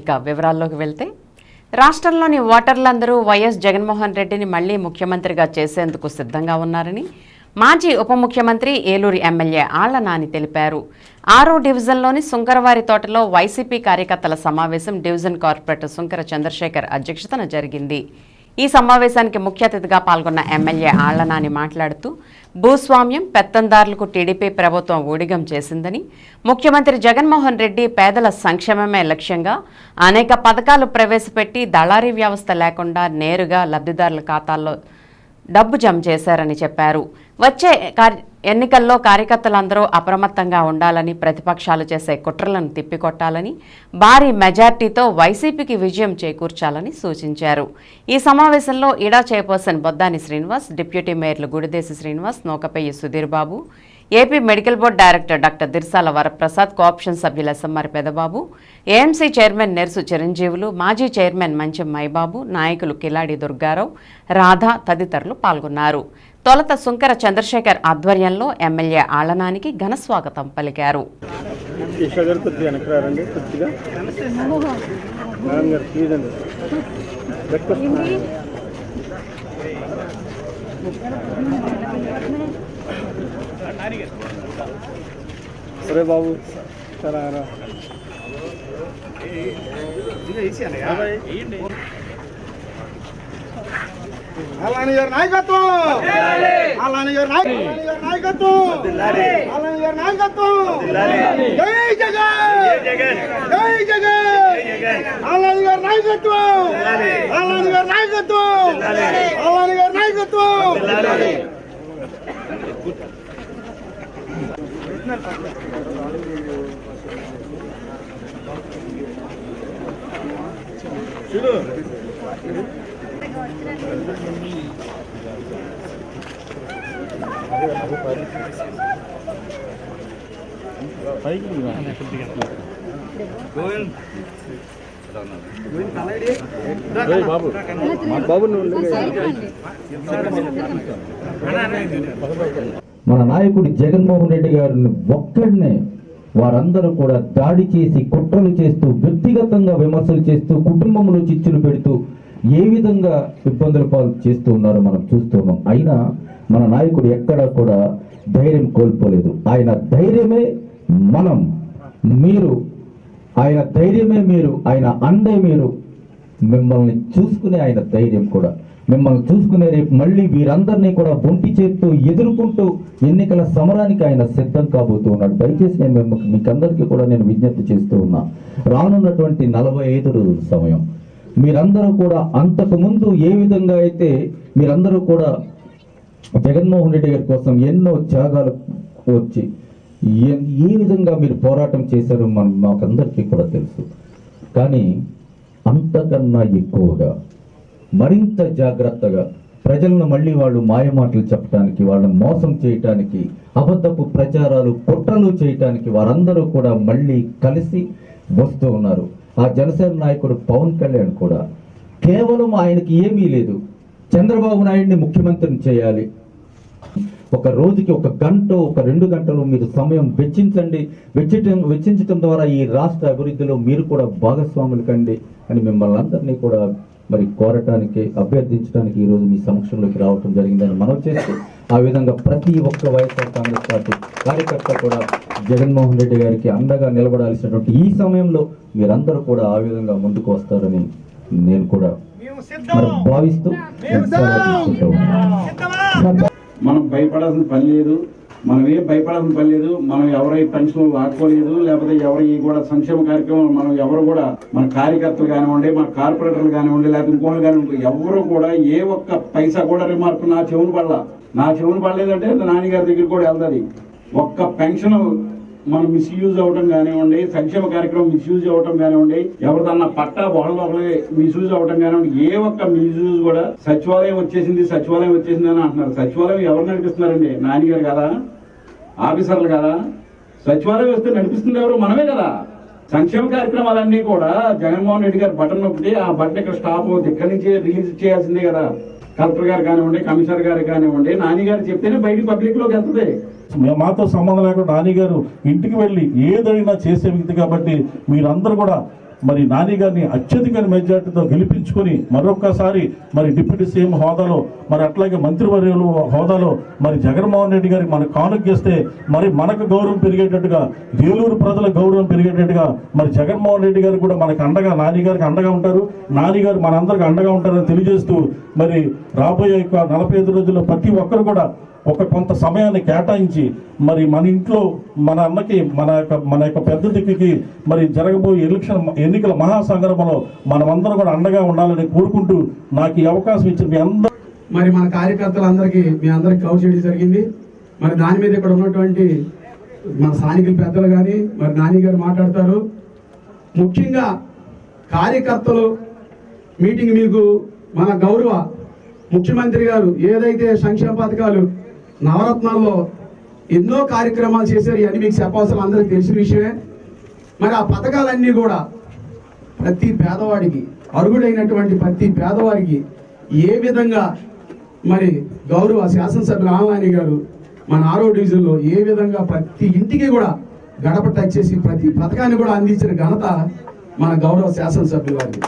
ఇక వివరాల్లోకి వెళ్తే రాష్ట్రంలోని ఓటర్లందరూ వైఎస్ జగన్మోహన్ రెడ్డిని మళ్ళీ ముఖ్యమంత్రిగా చేసేందుకు సిద్ధంగా ఉన్నారని మాజీ ఉప ముఖ్యమంత్రి ఏలూరు ఎమ్మెల్యే ఆళ్ళ నాని తెలిపారు. ఆరో డివిజన్లోని సుంకరవారి తోటలో వైసీపీ కార్యకర్తల సమావేశం డివిజన్ కార్పొరేటర్ సుంకర చంద్రశేఖర్ అధ్యక్షతన జరిగింది. ఈ సమావేశానికి ముఖ్య అతిథిగా పాల్గొన్న ఎమ్మెల్యే ఆళ్ళనాని మాట్లాడుతూ భూస్వామ్యం పెత్తందారులకు టీడీపీ ప్రభుత్వం ఊడిగం చేసిందని ముఖ్యమంత్రి జగన్మోహన్ రెడ్డి పేదల సంక్షేమమే లక్ష్యంగా అనేక పథకాలు ప్రవేశపెట్టి దళారీ వ్యవస్థ లేకుండా నేరుగా లబ్ధిదారుల ఖాతాల్లో డబ్బు జమ చేశారని చెప్పారు. వచ్చే ఎన్నికల్లో కార్యకర్తలందరూ అప్రమత్తంగా ఉండాలని ప్రతిపక్షాలు చేసే కుట్రలను తిప్పికొట్టాలని భారీ మెజార్టీతో వైసీపీకి విజయం చేకూర్చాలని సూచించారు. ఈ సమావేశంలో ఇడా chairperson Boddani Srinivas deputy మేయర్లు Gudideshi Srinivas Nokapayyi Sudhir Babu AP medical board director doctor Dirsala Varaprasad cooption సభ్యుల SMR Pedababu AMC chairman Nersu Chiranjeevulu మాజీ చైర్మన్ మంచం మైబాబు నాయకులు కిలాడి దుర్గారావు రాధా తదితరులు పాల్గొన్నారు. తొలత సుంకర చంద్రశేఖర్ ఆధ్వర్యంలో ఎమ్మెల్యే ఆళ్ళనానికి ఘన స్వాగతం పలికారు వెనక్కి రారండి కొద్దిగా మేడం గారు ప్లీజ్ అండి బ్రేక్ఫాస్ట్ సరే బాబు సరే రా అలాని గారి నాయకత్వం! అలాని గారి నాయకత్వం! అలాని గారి నాయకత్వం! జై జగన్! జై జగన్! అలాని గారి నాయకత్వం! అలాని గారి నాయకత్వం! అలాని గారి నాయకత్వం! బాబు బాబు మన నాయకుడు జగన్మోహన్ రెడ్డి గారిని ఒక్కడినే వారందరూ కూడా దాడి చేసి కుట్రలు చేస్తూ వ్యక్తిగతంగా విమర్శలు చేస్తూ కుటుంబంలో చిచ్చులు పెడుతూ ఏ విధంగా ఇబ్బందుల పాలు చేస్తూ ఉన్నారో మనం చూస్తున్నాం అయినా మన నాయకుడు ఎక్కడా కూడా ధైర్యం కోల్పోలేదు. ఆయన ధైర్యమే మనం. మీరు ఆయన ధైర్యమే మీరు ఆయన అండే మీరు. మిమ్మల్ని చూసుకునే ఆయన ధైర్యం కూడా. మిమ్మల్ని చూసుకునే రేపు మళ్ళీ వీరందరినీ కూడా ఒంటి చేస్తూ ఎదుర్కొంటూ ఎన్నికల సమరానికి ఆయన సిద్ధం కాబోతూ ఉన్నాడు దయచేసి నేను మిమ్మల్ని మీకందరికీ కూడా నేను విజ్ఞప్తి చేస్తూ ఉన్నా. రానున్నటువంటి నలభై ఐదు రోజుల సమయం. మీరందరూ కూడా అంతకు ముందు ఏ విధంగా అయితే మీరందరూ కూడా జగన్మోహన్ రెడ్డి గారి కోసం ఎన్నో త్యాగాలు వచ్చి ఏ- ఏ విధంగా మీరు పోరాటం చేశారో మనం మాకందరికీ కూడా తెలుసు. కానీ అంతకన్నా ఎక్కువగా మరింత జాగ్రత్తగా ప్రజలను మళ్ళీ వాళ్ళు మాయమాటలు చెప్పడానికి వాళ్ళని మోసం చేయటానికి అబద్ధపు ప్రచారాలు కుట్రలు చేయటానికి వారందరూ కూడా మళ్ళీ కలిసి వస్తూ ఉన్నారు. ఆ జనసేన నాయకుడు పవన్ కళ్యాణ్ కూడా కేవలం ఆయనకి ఏమీ లేదు. చంద్రబాబు నాయుడిని ముఖ్యమంత్రిని చేయాలి. ఒక రోజుకి ఒక గంట ఒక రెండు గంటలు మీరు సమయం వెచ్చించండి. వెచ్చించడం వెచ్చించడం ద్వారా ఈ రాష్ట్ర అభివృద్ధిలో మీరు కూడా భాగస్వాములు కండి అని మిమ్మల్ని అందరినీ కూడా మరి కోరటానికి అభ్యర్థించడానికి ఈ రోజు మీ సమక్షంలోకి రావటం జరిగిందని మనం చేస్తూ ఆ విధంగా ప్రతి ఒక్క వైఎస్ఆర్ కాంగ్రెస్ పార్టీ కార్యకర్త కూడా జగన్మోహన్ రెడ్డి గారికి అండగా నిలబడాల్సినటువంటి ఈ సమయంలో మీరందరూ కూడా ఆ విధంగా ముందుకు వస్తారని నేను కూడా మరి భావిస్తూ. మనం భయపడాల్సిన పని లేదు. మనం ఏం భయపడాల్సిన పని లేదు. మనం ఎవరై పెన్షన్ వాడుకోలేదు లేకపోతే ఎవరి కూడా సంక్షేమ కార్యక్రమం మనం ఎవరు కూడా మన కార్యకర్తలు కానివ్వండి మన కార్పొరేటర్లు కానివ్వండి లేకపోతే ఇంకోళ్ళు కానివ్వండి ఎవరు కూడా ఏ ఒక్క పైసా కూడా రిమార్క్ నా చెవును పడలా. నా చెవును పడలేదంటే నాన్నగారి దగ్గర కూడా వెళ్తుంది. ఒక్క పెన్షన్ మనం మిస్యూజ్ అవడం కానివ్వండి సంక్షేమ కార్యక్రమం మిస్యూజ్ అవ్వడం కానివ్వండి ఎవరిదన్నా పట్టా ఒకళ్ళు మిస్యూజ్ అవ్వడం కానివ్వండి ఏ ఒక్క మిస్యూజ్ కూడా సచివాలయం వచ్చేసింది సచివాలయం వచ్చేసింది అని అంటున్నారు. సచివాలయం ఎవరు నడిపిస్తున్నారండి? నాన్నగారు కదా? ఆఫీసర్లు కదా? సచివాలయం వస్తే నడిపిస్తుంది ఎవరు? మనమే కదా. సంక్షేమ కార్యక్రమాలన్నీ కూడా జగన్మోహన్ రెడ్డి గారు బటన్ నొక్కితే ఆ బటన్ ఇక్కడ స్టాప్ ఇక్కడి నుంచి రిలీజ్ చేయాల్సిందే కదా. కలెక్టర్ గారు కానివ్వండి కమిషనర్ గారు కానివ్వండి నాని గారు చెప్తేనే బయట పబ్లిక్లోకి వెళ్తుంది. మాతో సంబంధం లేకుండా నానిగారు ఇంటికి వెళ్ళి ఏదైనా చేసే వ్యక్తి కాబట్టి మీరందరూ కూడా మరి నాని గారిని అత్యధిక మెజార్టీతో గెలిపించుకొని మరొక్కసారి మరి డిప్యూటీ సీఎం హోదాలో మరి అట్లాగే మంత్రివర్యులు హోదాలో మరి జగన్మోహన్ రెడ్డి గారికి మనకు కానుక చేస్తే మరి మనకు గౌరవం పెరిగేటట్టుగా ఏలూరు ప్రజల గౌరవం పెరిగేటట్టుగా మరి జగన్మోహన్ రెడ్డి గారు కూడా మనకు అండగా నాని గారికి అండగా ఉంటారు. నాని గారు మనందరికి అండగా ఉంటారని తెలియజేస్తూ మరి రాబోయే యొక్క నలభై ఐదు రోజుల్లో ప్రతి ఒక్కరు కూడా ఒక కొంత సమయాన్ని కేటాయించి మరి మన ఇంట్లో మన అన్నకి మన యొక్క మన యొక్క పెద్ద దిక్కుకి మరి జరగబోయే ఎలక్షన్ ఎన్నికల మహాసంగ్రమంలో మనమందరం కూడా అండగా ఉండాలని కోరుకుంటూ నాకు ఈ అవకాశం ఇచ్చిన మీ అందరూ మరి మన కార్యకర్తలందరికీ మీ అందరికి కవర్ చేయడం జరిగింది. మరి దాని మీద ఇక్కడ ఉన్నటువంటి మన స్థానికుల పెద్దలు కానీ మరి నాని గారు మాట్లాడతారు. ముఖ్యంగా కార్యకర్తలు మీటింగ్ మీకు మన గౌరవ ముఖ్యమంత్రి గారు ఏదైతే సంక్షేమ పథకాలు నవరత్నాల్లో ఎన్నో కార్యక్రమాలు చేశారు. ఇవన్నీ మీకు చెప్పవలసిన అందరికి తెలిసిన విషయమే. మరి ఆ పథకాలన్నీ కూడా ప్రతి పేదవాడికి అర్హుడైనటువంటి ప్రతి పేదవారికి ఏ విధంగా మరి గౌరవ శాసనసభ్యులు ఆంలాని గారు మన ఆరో డివిజన్లో ఏ విధంగా ప్రతి ఇంటికి కూడా గడప టచ్ చేసి ప్రతి పథకాన్ని కూడా అందించిన ఘనత మన గౌరవ శాసనసభ్యులు వారికి